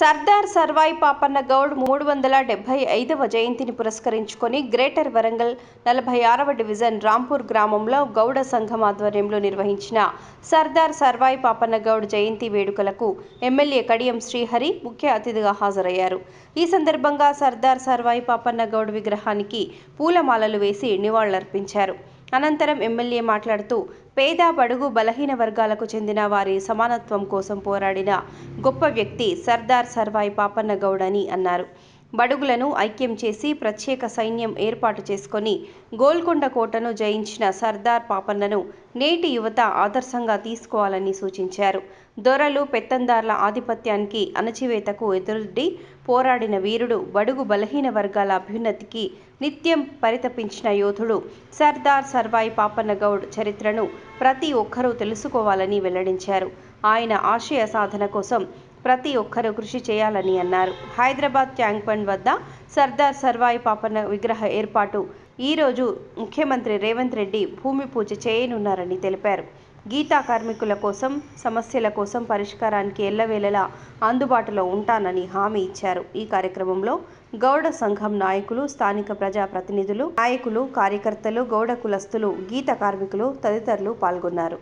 సర్దార్ సర్వాయి పాపన్న గౌడ్ మూడు వందల డెబ్బై ఐదవ జయంతిని పురస్కరించుకొని గ్రేటర్ వరంగల్ నలభై ఆరవ డివిజన్ రాంపూర్ గ్రామంలో గౌడ సంఘం ఆధ్వర్యంలో నిర్వహించిన సర్దార్ సర్వాయి పాపన్న గౌడ్ జయంతి వేడుకలకు ఎమ్మెల్యే కడియం శ్రీహరి ముఖ్య అతిథిగా హాజరయ్యారు. ఈ సందర్భంగా సర్దార్ సర్వాయి పాపన్న గౌడ్ విగ్రహానికి పూలమాలలు వేసి నివాళులర్పించారు. అనంతరం ఎమ్మెల్యే మాట్లాడుతూ పేద బడుగు బలహీన వర్గాలకు చెందిన వారి సమానత్వం కోసం పోరాడిన గొప్ప వ్యక్తి సర్దార్ సర్వాయి పాపన్న గౌడ్ అని అన్నారు. బడుగులను ఐక్యం చేసి ప్రత్యేక సైన్యం ఏర్పాటు చేసుకొని గోల్కొండ కోటను జయించిన సర్దార్ పాపన్నను నేటి యువత ఆదర్శంగా తీసుకోవాలని సూచించారు. దొరలు పెత్తందార్ల ఆధిపత్యానికి అణచివేతకు ఎదురుడ్డి పోరాడిన వీరుడు బడుగు బలహీన వర్గాల అభ్యున్నతికి నిత్యం పరితపించిన యోధుడు సర్దార్ సర్వాయి పాపన్న గౌడ్ చరిత్రను ప్రతి ఒక్కరూ తెలుసుకోవాలని వెల్లడించారు. ఆయన ఆశయ సాధన కోసం ప్రతి ఒక్కరూ కృషి చేయాలని అన్నారు. హైదరాబాద్ ట్యాంక్ బండ్ వద్ద సర్దార్ సర్వాయి పాపన్న విగ్రహ ఏర్పాటు. ఈరోజు ముఖ్యమంత్రి రేవంత్ రెడ్డి భూమి పూజ చేయనున్నారని తెలిపారు. గీతా కార్మికుల కోసం సమస్యల కోసం పరిష్కారానికి ఎల్లవేళలా అందుబాటులో ఉంటానని హామీ ఇచ్చారు. ఈ కార్యక్రమంలో గౌడ సంఘం నాయకులు స్థానిక ప్రజాప్రతినిధులు నాయకులు కార్యకర్తలు గౌడ కులస్తులు గీత కార్మికులు తదితరులు పాల్గొన్నారు.